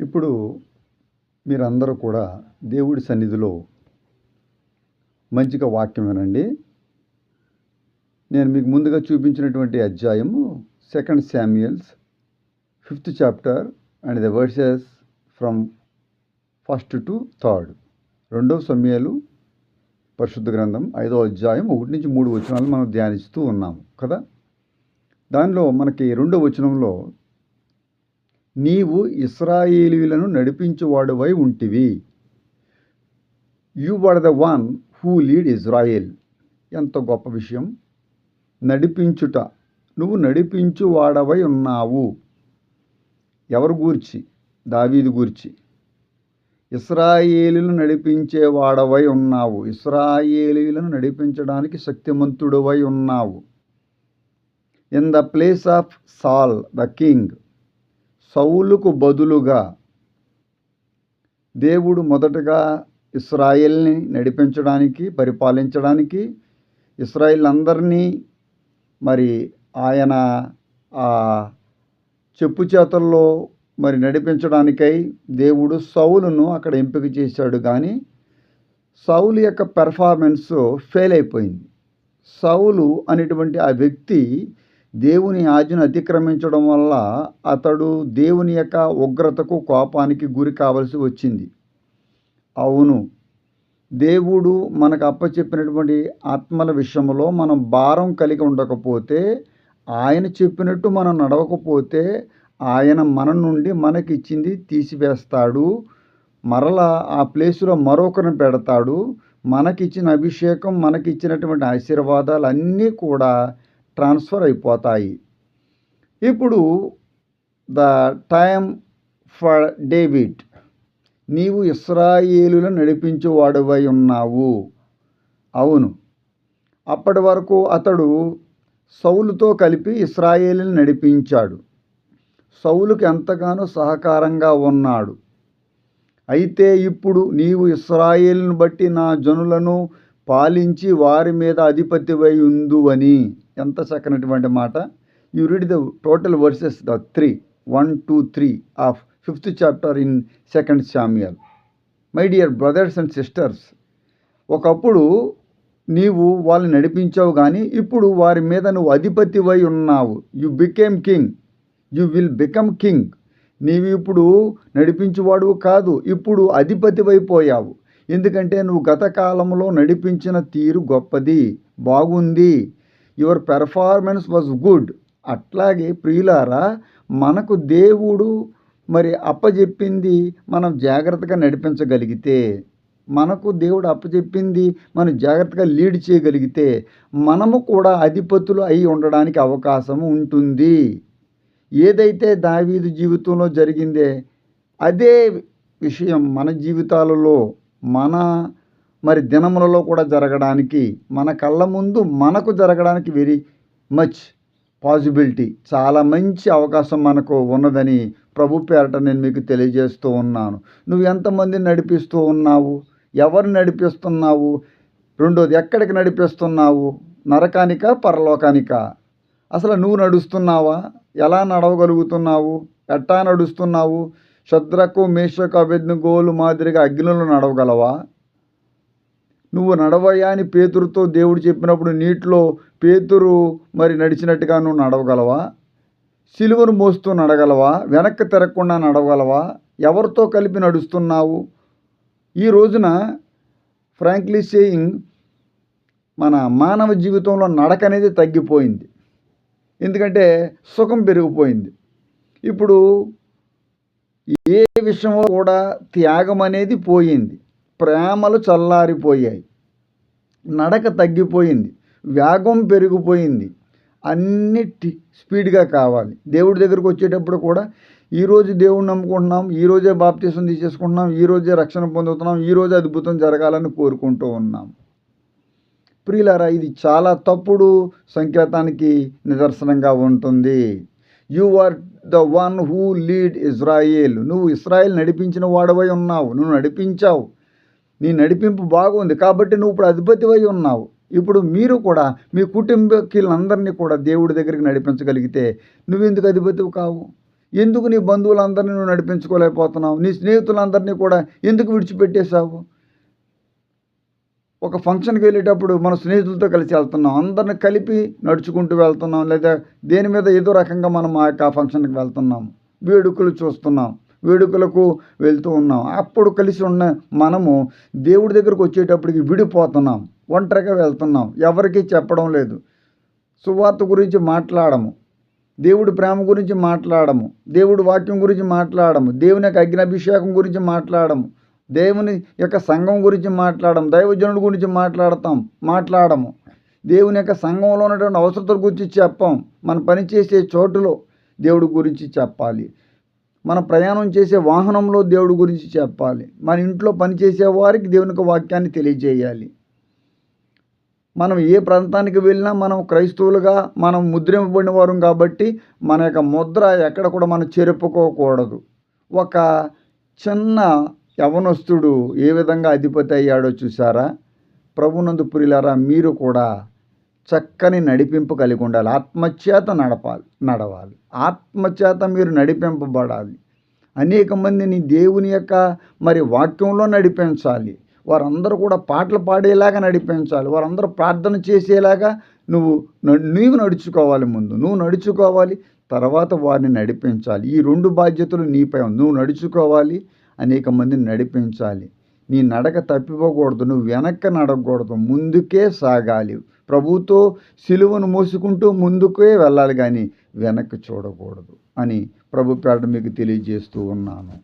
ఇప్పుడు మీరందరూ కూడా దేవుడి సన్నిధిలో మంచిగా వాక్యం వినండి నేను మీకు ముందుగా చూపించినటువంటి అధ్యాయము second Samuel's fifth chapter and the verses from first to third రెండవ సమయాలు పరిశుద్ధ గ్రంథం ఐదో అధ్యాయం ఒకటి నుంచి మూడు వచనాలు మనం ధ్యానిస్తూ ఉన్నాము కదా? దానిలో మనకి రెండో వచనంలో నీవు ఇస్రాయేలీలను నడిపించువాడువై ఉంటివి. You are the one who lead Israel ఎంత గొప్ప విషయం. నడిపించుట. నువ్వు నడిపించువాడవై ఉన్నావు. ఎవరు గూర్చి? దావీదు గూర్చి. ఇస్రాయేలీలను నడిపించేవాడవై ఉన్నావు. ఇస్రాయేలీలను నడిపించడానికి శక్తిమంతుడవై ఉన్నావు. In the place of Saul the king సౌలుకు బదులుగా దేవుడు మొదటగా ఇస్రాయిల్ని నడిపించడానికి పరిపాలించడానికి ఇస్రాయిల్ అందరినీ మరి ఆయన ఆ చెప్పు చేతల్లో మరి నడిపించడానికై దేవుడు సౌలును అక్కడ ఎంపిక చేశాడు. కానీ సౌలు యొక్క పెర్ఫార్మెన్స్ ఫెయిల్ అయిపోయింది. సౌలు అనేటువంటి ఆ వ్యక్తి దేవుని ఆజ్ఞను అతిక్రమించడం వల్ల అతడు దేవుని యొక్క ఉగ్రతకు కోపానికి గురి కావలసి వచ్చింది. అవును దేవుడు మనకు అప్పచెప్పినటువంటి ఆత్మల విషయంలో మనం భారం కలిగి ఉండకపోతే ఆయన చెప్పినట్టు మనం నడవకపోతే ఆయన మన నుండి మనకిచ్చింది తీసివేస్తాడు. మరలా ఆ ప్లేసులో మరొకరిని పెడతాడు. మనకిచ్చిన అభిషేకం మనకిచ్చినటువంటి ఆశీర్వాదాలు అన్నీ కూడా ట్రాన్స్ఫర్ అయిపోతాయి. ఇప్పుడు ద టైమ్ ఫర్ డేవిడ్ నీవు ఇస్రాయేలులను నడిపించేవాడువై ఉన్నావు. అవును. అప్పటి వరకు అతడు సౌలుతో కలిపి ఇస్రాయేలుని నడిపించాడు. సౌలుకి ఎంతగానో సహకారంగా ఉన్నాడు. అయితే ఇప్పుడు నీవు ఇస్రాయేలును బట్టి నా జనులను పాలించి వారి మీద అధిపతివై ఉందువని ఎంత చక్కనటువంటి మాట. You read the total verses the three one two three of fifth chapter in second Samuel my dear brothers and sisters ఒకప్పుడు నీవు వాళ్ళని నడిపించావు కానీ ఇప్పుడు వారి మీద నువ్వు అధిపతివై ఉన్నావు. You became king you will become king నీవు ఇప్పుడు నడిపించువాడు కాదు ఇప్పుడు అధిపతివైపోయావు ఎందుకంటే నువ్వు గత కాలంలో నడిపించిన తీరు గొప్పది బాగుంది. యువర్ పెర్ఫార్మెన్స్ వాజ్ గుడ్ అట్లాగే ప్రియులారా మనకు దేవుడు మరి అప్పజెప్పింది మనం జాగ్రత్తగా నడిపించగలిగితే మనకు దేవుడు అప్పచెప్పింది మనం జాగ్రత్తగా లీడ్ చేయగలిగితే మనము కూడా అధిపతులు అయి ఉండడానికి అవకాశం ఉంటుంది. ఏదైతే దావీదు జీవితంలో జరిగిందే అదే విషయం మన జీవితాలలో మన మరి దినములలో కూడా జరగడానికి మన కళ్ళ ముందు మనకు జరగడానికి వెరీ మచ్ పాసిబిలిటీ చాలా మంచి అవకాశం మనకు ఉన్నదని ప్రభు పేరట నేను మీకు తెలియజేస్తూ ఉన్నాను. నువ్వు ఎంతమందిని నడిపిస్తూ ఉన్నావు? ఎవరిని నడిపిస్తున్నావు? రెండోది ఎక్కడికి నడిపిస్తున్నావు? నరకానిక పరలోకానిక? అసలు నువ్వు నడుస్తున్నావా? ఎలా నడవగలుగుతున్నావు? ఎట్టా నడుస్తున్నావు? శత్రకు మేషకు అభిజ్ఞగోలు మాదిరిగా అగ్నిలో నడవగలవా? నువ్వు నడవయ్యా అని పేతురుతో దేవుడు చెప్పినప్పుడు నీటిలో పేతురు మరి నడిచినట్టుగా నువ్వు నడవగలవా? సిలువను మోస్తూ నడగలవా? వెనక్కి తిరగకుండా నడవగలవా? ఎవరితో కలిపి నడుస్తున్నావు? ఈ రోజున ఫ్రాంక్లీ సేయింగ్ మన మానవ జీవితంలో నడక అనేది తగ్గిపోయింది. ఎందుకంటే సుఖం పెరిగిపోయింది. ఇప్పుడు ఏ విషయంలో కూడా త్యాగం అనేది పోయింది. ప్రేమలు చల్లారిపోయాయి. నడక తగ్గిపోయింది. వేగం పెరిగిపోయింది. అన్నిటి స్పీడ్గా కావాలి. దేవుడి దగ్గరకు వచ్చేటప్పుడు కూడా ఈరోజు దేవుడిని నమ్ముకుంటున్నాం ఈరోజే బాప్తీసం తీసేసుకుంటున్నాం ఈరోజే రక్షణ పొందుతున్నాం ఈరోజే అద్భుతం జరగాలని కోరుకుంటూ ఉన్నాం. ప్రియులారా ఇది చాలా తప్పుడు సంకేతానికి నిదర్శనంగా ఉంటుంది. You are the one who lead Israel నువ్వు ఇస్రాయేల్ నడిపించిన వాడవై ఉన్నావు. నువ్వు నడిపించావు. నీ నడిపింపు బాగుంది కాబట్టి నువ్వు ఇప్పుడు అధిపతివై ఉన్నావు. ఇప్పుడు మీరు కూడా మీ కుటుంబీకులందరినీ కూడా దేవుడి దగ్గరికి నడిపించగలిగితే నువ్వెందుకు అధిపతివి కావు? ఎందుకు నీ బంధువులందరినీ నువ్వు నడిపించుకోలేకపోతున్నావు? నీ స్నేహితులందరినీ కూడా ఎందుకు విడిచిపెట్టేశావు? ఒక ఫంక్షన్కి వెళ్ళేటప్పుడు మన స్నేహితులతో కలిసి వెళ్తున్నాం. అందరిని కలిపి నడుచుకుంటూ వెళ్తున్నాం. లేదా దేని మీద ఏదో రకంగా మనం ఆ యొక్క ఫంక్షన్కి వెళ్తున్నాం. వేడుకలు చూస్తున్నాం. వేడుకలకు వెళ్తూ ఉన్నాం. అప్పుడు కలిసి ఉన్న మనము దేవుడి దగ్గరకు వచ్చేటప్పటికి విడిపోతున్నాం. ఒంటరిగా వెళ్తున్నాం. ఎవరికీ చెప్పడం లేదు. సువార్త గురించి మాట్లాడము. దేవుడి ప్రేమ గురించి మాట్లాడము. దేవుడి వాక్యం గురించి మాట్లాడము. దేవుని యొక్క అగ్నాభిషేకం గురించి మాట్లాడము. దేవుని యొక్క సంఘం గురించి మాట్లాడము దైవజనుడి గురించి మాట్లాడతాం మాట్లాడము. దేవుని యొక్క సంఘంలో ఉన్నటువంటి అవసరతల గురించి చెప్పాం. మన పని చేసే చోటులో దేవుడి గురించి చెప్పాలి. మన ప్రయాణం చేసే వాహనంలో దేవుడి గురించి చెప్పాలి. మన ఇంట్లో పనిచేసే వారికి దేవుని యొక్క వాక్యాన్ని తెలియజేయాలి. మనం ఏ ప్రాంతానికి వెళ్ళినా మనం క్రైస్తవులుగా మనం ముద్రింపబడిన వారం కాబట్టి మన యొక్క ముద్ర ఎక్కడ కూడా మనం చెరుపుకోకూడదు. ఒక చిన్న యవనస్తుడు ఏ విధంగా అధిపతి అయ్యాడో చూసారా ప్రభునందు పురిలారా మీరు కూడా చక్కని నడిపింపు కలిగి ఉండాలి. ఆత్మచేత నడపాలి నడవాలి. ఆత్మచేత మీరు నడిపింపబడాలి. అనేక మందిని దేవుని యొక్క మరి వాక్యంలో నడిపించాలి. వారందరూ కూడా పాటలు పాడేలాగా నడిపించాలి. వారందరూ ప్రార్థన చేసేలాగా నువ్వు నీవు నడుచుకోవాలి ముందు. నువ్వు నడుచుకోవాలి తర్వాత వారిని నడిపించాలి. ఈ రెండు బాధ్యతలు నీపై నువ్వు నడుచుకోవాలి అనేక మందిని నడిపించాలి. నీ నడక తప్పిపోకూడదు నువ్వు వెనక్కి నడకూడదు ముందుకే సాగాలి. ప్రభుతో సిలువను మోసుకుంటూ ముందుకే వెళ్ళాలి కానీ వెనక్కి చూడకూడదు అని ప్రభు పేట మీకు తెలియజేస్తూ ఉన్నాను.